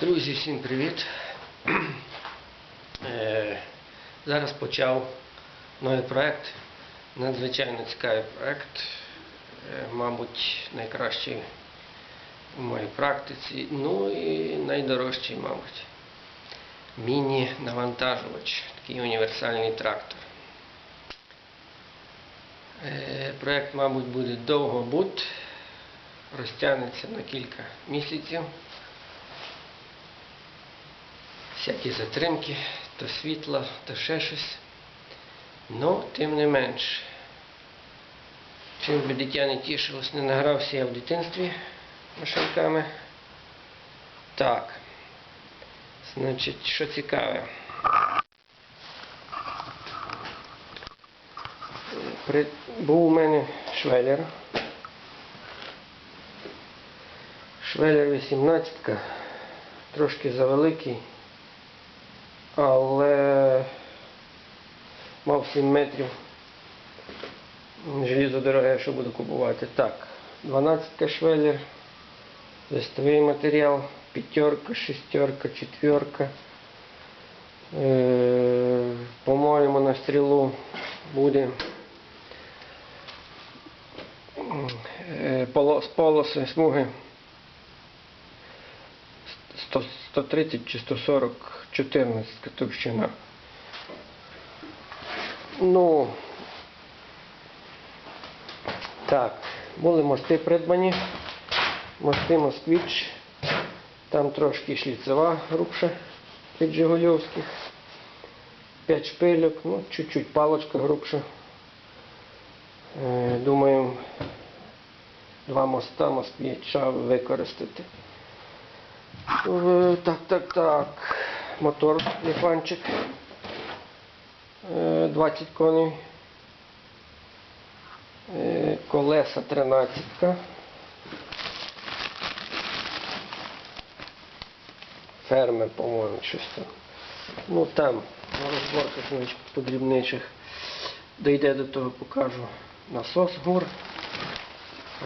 Друзі, всім привіт! Е, Зараз почав новий проект. Надзвичайно цікавий проект. Е, Мабуть, найкращий у моїй практиці. Ну і найдорожчий, мабуть. Міні-навантажувач, такий універсальний трактор. Е, Проект, мабуть, буде довго бут, розтягнеться на кілька місяців. Всякі затримки, то світло, то ще щось. Ну, тим не менш. Чим би дитя не тішилось, не награвся я в дитинстві машинками. Так. Значить, що цікаве. При... Був у мене швеллер. Швеллер 18 трошки завеликий, але мав 7 метрів. Желізо дороге, що буду купувати. Так, 12 швеллер, листовий матеріал, п'ятерка, шестерка, четверка. Е, По-моєму, на стрілу буде е, полос, полоси, смуги 130 чи 140, 14 товщина. Ну, так, були мости придбані. Мости Москвич. Там трошки шліцева грубша від Жигульовських. 5 шпильок, ну, чуть-чуть палочка грубша. Е, Думаю, два моста москвича використати. Е, Так, так, так. Мотор ліфанчик. Е, 20 коней. Е, Колеса 13. Фермер, по-моєму, щось там. Ну там, на розборках подрібничих. Дойде до того, покажу. Насос гур,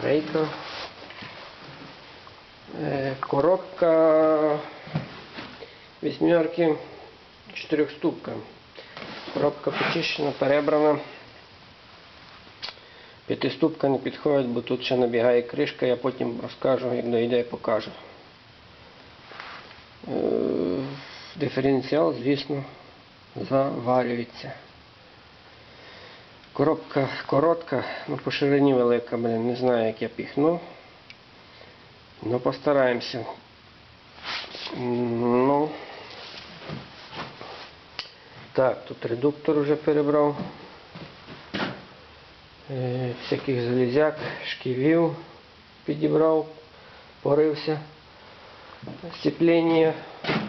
рейка. Е, Коробка вісьмерки, чотирьохступка. Коробка почищена, перебрана. П'ятиступка не підходить, бо тут ще набігає кришка, я потім розкажу, як дойде, покажу. Е, Диференціал, звісно, заварюється. Коробка коротка, ну по ширині велика, блин, не знаю, як я піхну. Ну, постараємося. М, Ну. Так, тут редуктор вже перебрав. Е, всяких залізяк, шківів підібрав, порився. Сцеплення,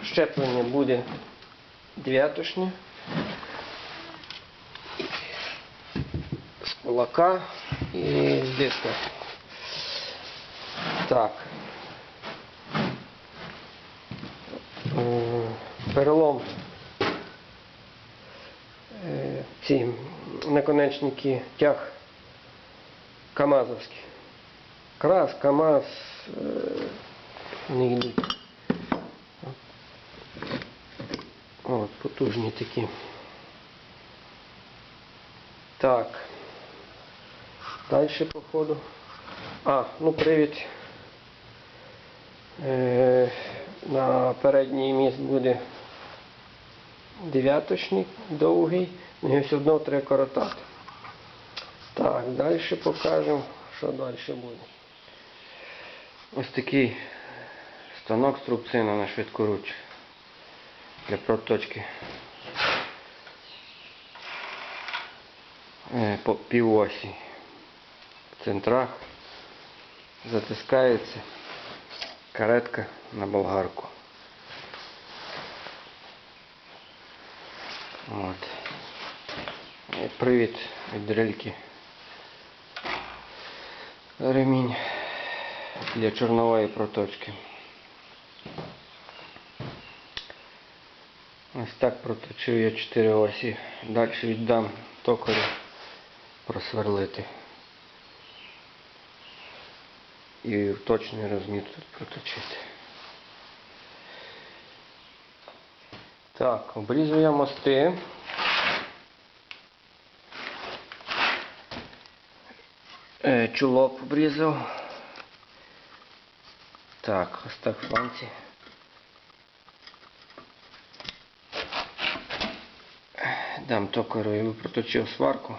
щеплення буде дев'ятошнє. З кулака і з диска. Так. Перелом. Е, Ці наконечники тяг КАМАЗовські. Крас, КАМАЗ е, не йдуть. От, потужні такі. Так. Далі по ходу. А, ну привід. Е, на передній міст буде дев'яточник довгий, його все одно треба коротати. Так, далі покажемо, що далі буде. Ось такий станок струбцина на швидкоруч для проточки е, по півосі в центрах затискається каретка на болгарку. От. І привід від дрельки. Ремінь для чорнової проточки. Ось так проточив я 4 осі. Далі віддам токарю просверлити. І в точний розмір тут проточити. Так, обрізую мости. Е, Чулок обрізав. Так, ось так фланці. Дам токарою проточив сварку.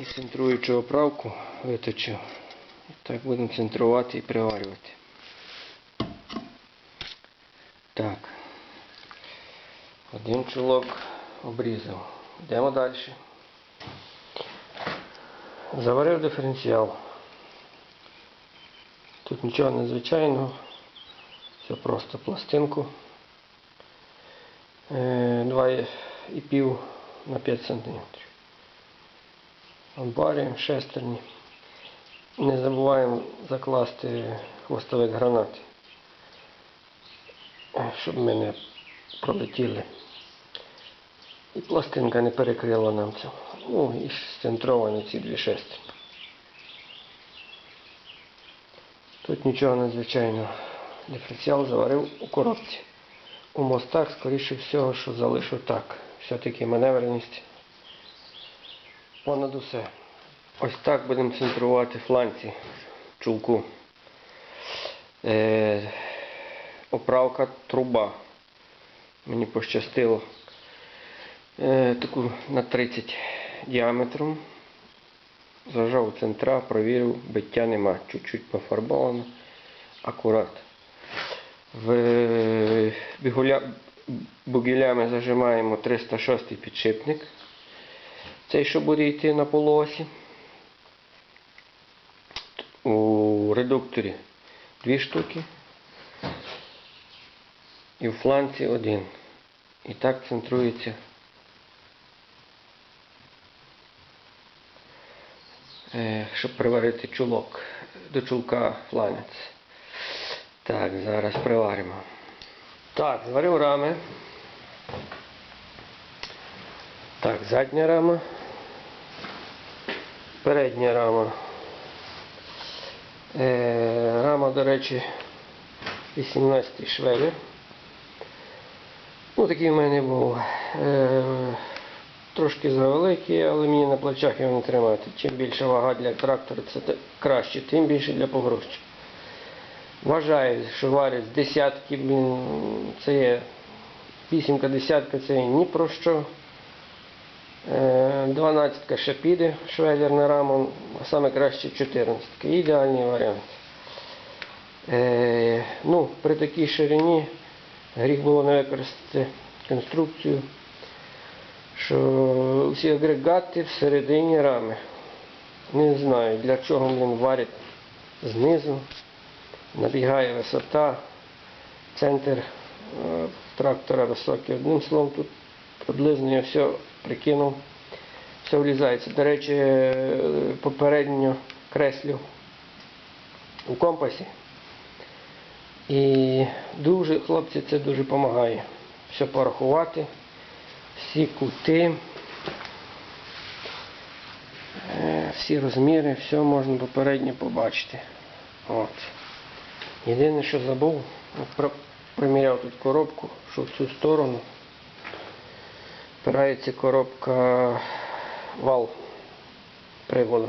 І центруючу оправку виточив. І так будемо центрувати і приварювати. Так. Один чулок обрізав. Йдемо далі. Заварив диференціал. Тут нічого незвичайного. Все просто пластинку. Е, 2,5 на 5 см. Обварюємо шестерні. Не забуваємо закласти хвостовик гранати, е, щоб ми не пролетіли. І пластинка не перекрила нам це. Ну і центровані ці дві шестерні. Тут нічого надзвичайного. Диференціал заварив у коробці. У мостах, скоріше всього, що залишу так. Все-таки маневреність понад усе. Ось так будемо центрувати фланці чулку. Е, оправка труба. Мені пощастило таку на 30 діаметром. Зажав центра, провірив, биття нема. Чуть-чуть пофарбовано. Акурат. В бігуля... бугілями зажимаємо 306 підшипник. Цей, що буде йти на полуосі. У редукторі дві штуки. І в фланці один. І так центрується. Щоб приварити чулок до чулка фланець. Так, зараз приваримо. Так, зварив рами. Так, задня рама. Передня рама. Е, рама, до речі, 18 швелі. Ну, такий в мене був. Е, трошки завеликий, але мені на плечах його не тримати. Чим більша вага для трактора, це краще, тим більше для погрузчика. Вважаю, що варять з десятки, це є вісімка, десятка, це є ні про що. Е, Дванадцятка ще піде, швеллер на раму, а саме краще 14. Ідеальний варіант. Е, ну, при такій ширині гріх було не використати конструкцію, що всі агрегати всередині рами. Не знаю, для чого він варить знизу набігає висота, центр е, трактора високий. Одним словом, тут приблизно я все прикинув, все влізається. До речі, е, попередньо креслю у компасі. І дуже, хлопці, це дуже допомагає. Все порахувати, всі кути, е, всі розміри, все можна попередньо побачити. От. Єдине, що забув, от приміряв тут коробку, що в цю сторону впирається коробка вал приводу.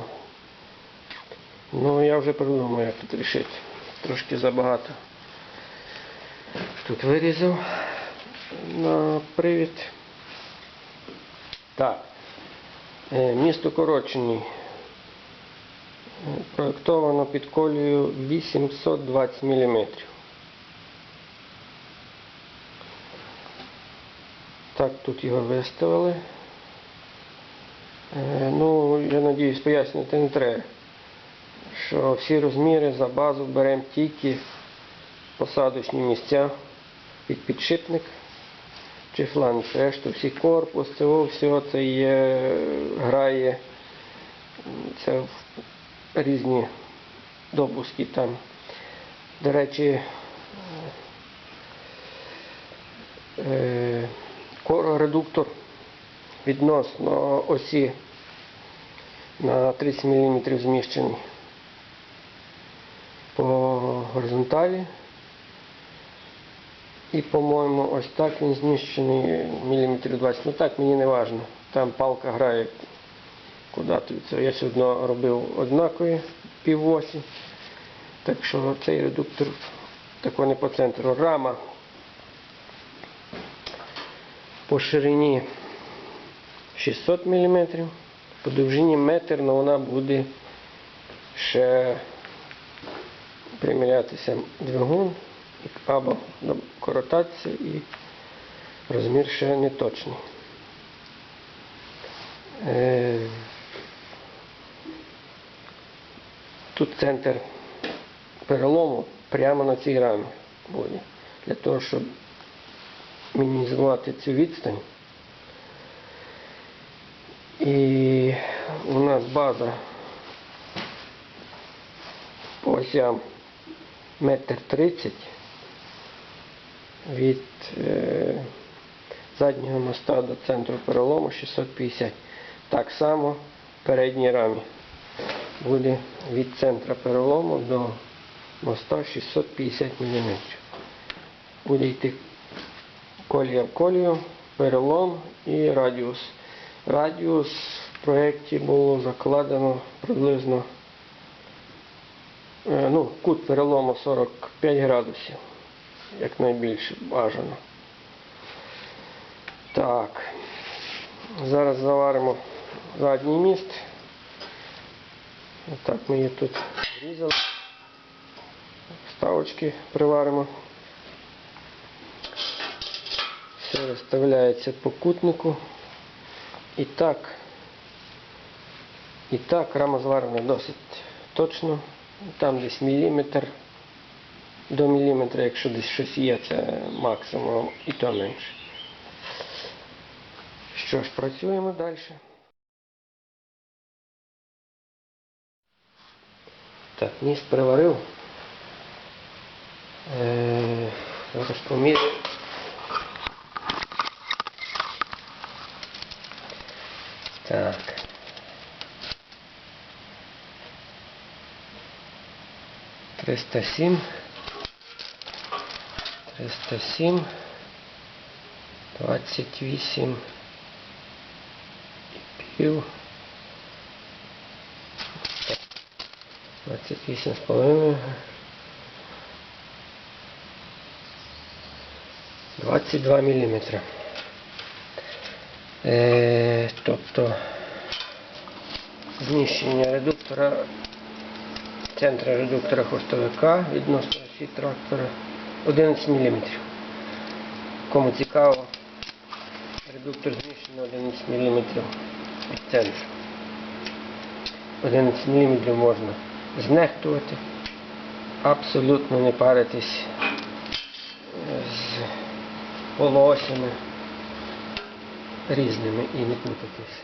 Ну, я вже придумав, як тут рішити. Трошки забагато. Тут вирізав на привід. Так. Е, Місто коротшений. Проєктовано під колію 820 мм. Так, тут його виставили. Е, Ну, я надіюсь, пояснити не треба, що всі розміри за базу беремо тільки посадочні місця під підшипник чи фланг. Решту всі корпус, це о, все це є, грає. Це в різні допуски там. До речі, е, редуктор відносно осі на 30 мм зміщений по горизонталі І, по-моєму, ось так він зміщений міліметрів 20. Ну так мені не важно. Там палка грає куди. Це я одно робив однакові півосі. Так що цей редуктор так вони по центру. Рама по ширині 600 мм, по довжині метр, але вона буде ще примірятися двигун або коротатися і розмір ще не точний. Е, Тут центр перелому прямо на цій рамі буде. Для того, щоб мінімізувати цю відстань. І у нас база по осям метр тридцять від е, заднього моста до центру перелому 650. Так само в передній рамі буде від центра перелому до моста 650 мм. Буде йти колія в колію, перелом і радіус. Радіус в проєкті було закладено приблизно е, ну, кут перелому 45 градусів, як найбільше бажано. Так, зараз заваримо задній міст. Отак ми її тут зрізали. Вставочки приваримо. Все розставляється по кутнику. І так, і так рама зварена досить точно. Там десь міліметр до міліметра, якщо десь щось є, це максимум і то менше. Що ж, працюємо далі. Так, міст приварив. Е, Зараз поміряю. Так. Триста сім. Триста сім. Двадцять вісім. І пів. Двадцять вісім з половиною. Двадцять два міліметри. Е, тобто зміщення редуктора, центра редуктора хвостовика відносно осі трактора 11 мм. Кому цікаво, редуктор зміщений 11 мм від центру. 11 мм можна знехтувати, абсолютно не паритись з полуосями різними і не плутатись.